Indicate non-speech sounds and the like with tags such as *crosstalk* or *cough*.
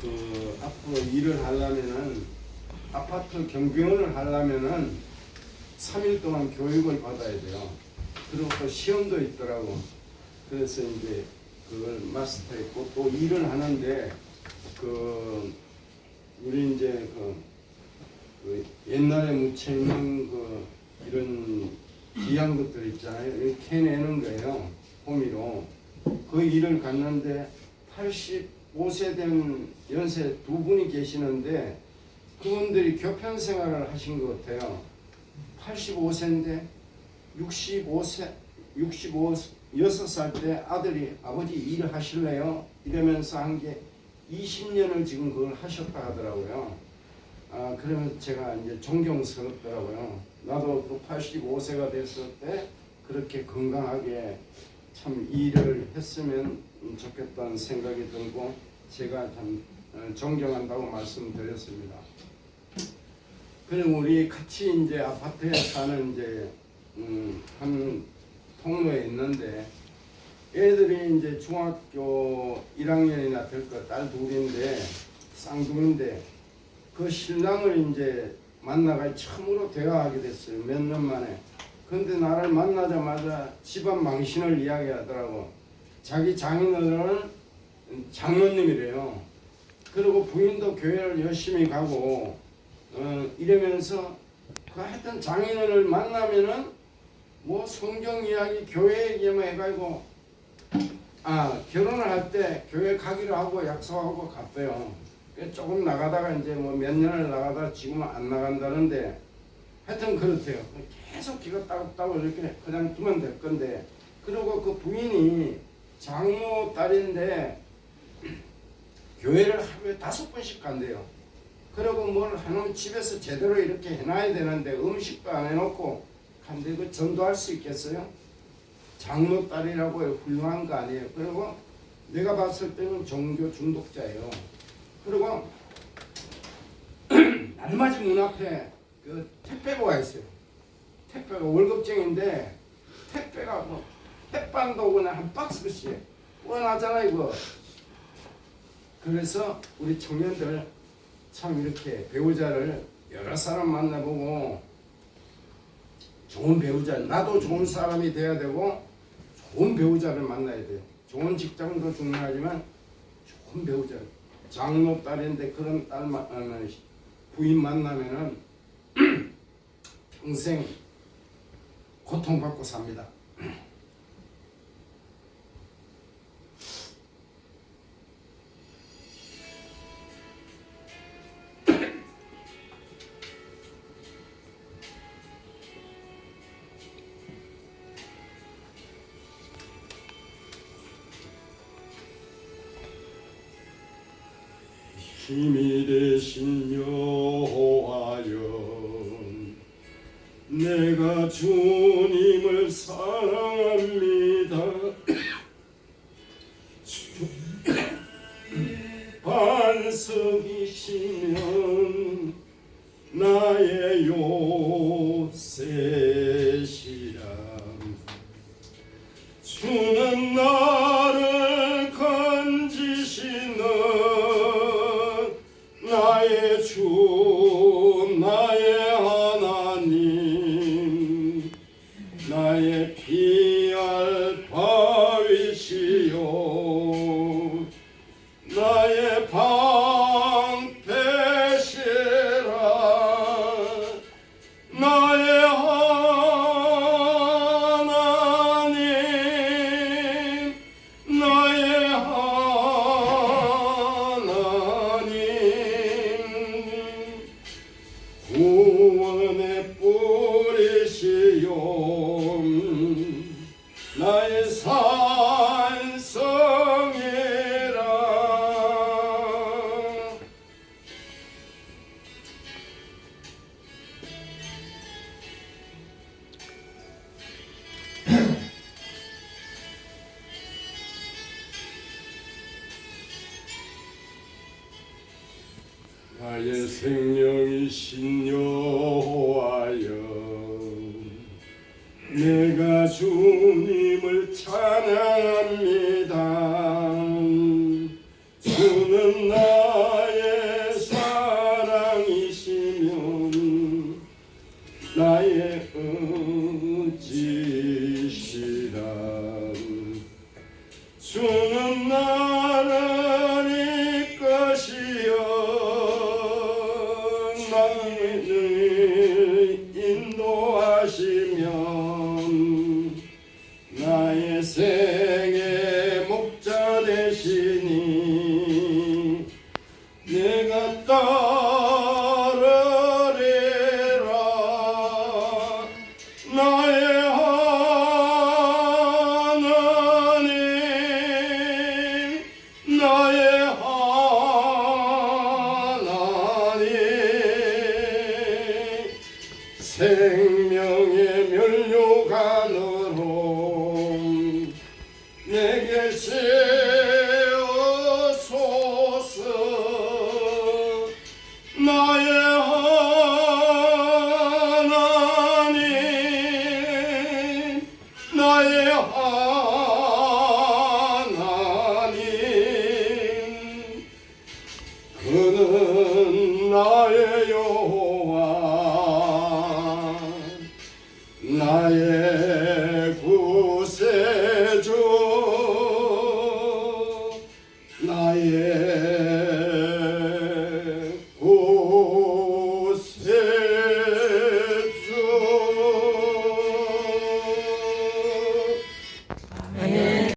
그 앞으로 일을 하려면은 아파트 경비원을 하려면은 3일 동안 교육을 받아야 돼요. 그리고 또 시험도 있더라고. 그래서 이제 그걸 마스터했고 또 일을 하는데 그 우리 이제 그, 그 옛날에 묻혀있는 그 이런 귀한 것들 있잖아요. 캐내는 거예요. 호미로. 그 일을 갔는데 85세 된 연세 두 분이 계시는데 그분들이 교편 생활을 하신 것 같아요. 85세인데 65세, 65, 6살 때 아들이 아버지 일을 하실래요? 이러면서 한 게 20년을 지금 그걸 하셨다 하더라고요. 아, 그러면 제가 이제 존경스럽더라고요. 나도 그 85세가 됐을 때 그렇게 건강하게 참 일을 했으면 좋겠다는 생각이 들고 제가 참 어, 존경한다고 말씀드렸습니다. 그리고 우리 같이 이제 아파트에 사는 이제 음, 한 통로에 있는데 애들이 이제 중학교 1학년이나 될 거 딸 둘인데 쌍둥인데 그 신랑을 이제 만나가 처음으로 대화하게 됐어요 몇 년 만에 근데 나를 만나자마자 집안 망신을 이야기하더라고 자기 장인어른은 장로님이래요 그리고 부인도 교회를 열심히 가고 어, 이러면서 그 하여튼 장인어른을 만나면은 뭐 성경 이야기 교회 얘기만 해가지고 아 결혼을 할 때 교회 가기로 하고 약속하고 갔대요. 그 조금 나가다가 이제 뭐 몇 년을 나가다가 지금은 안 나간다는데 하여튼 그렇대요. 계속 기가 따갑다고 이렇게 그냥 두면 될 건데 그리고 그 부인이 장모 딸인데 교회를 하루에 다섯 번씩 간대요. 그리고 뭘 하면 집에서 제대로 이렇게 해놔야 되는데 음식도 안 해놓고 간데 그 전도할 수 있겠어요? 장로 딸이라고 훌륭한 거 아니에요. 그리고 내가 봤을 때는 종교 중독자예요. 그리고 *clears throat* 날마지 문 앞에 그 택배보가 있어요. 택배가 월급쟁인데 택배가 뭐 햇반도 그냥 한 박스씩 뻔하잖아 이거. 그래서 우리 청년들 참 이렇게 배우자를 여러 사람 만나보고 좋은 배우자, 나도 좋은 사람이 돼야 되고 좋은 배우자를 만나야 돼요. 좋은 직장도 중요하지만 좋은 배우자. 장로 딸인데 그런 딸 마- 어, 부인 만나면은 평생 고통받고 삽니다. *clears throat* 힘이 되신 여호와여 내가 주님을 사랑합니다. 주- 반석이시면 나의 요새시라. 주는 나를 건지시는 나의 주 나의 방패시라 나의 하나님 나의 하나님. 구원의 뿌리시요 나의 산 나의 생명이신 영의 멸류관으로 내게 세우소서. 나의 하나님 나의 하나님. 그는 나의 영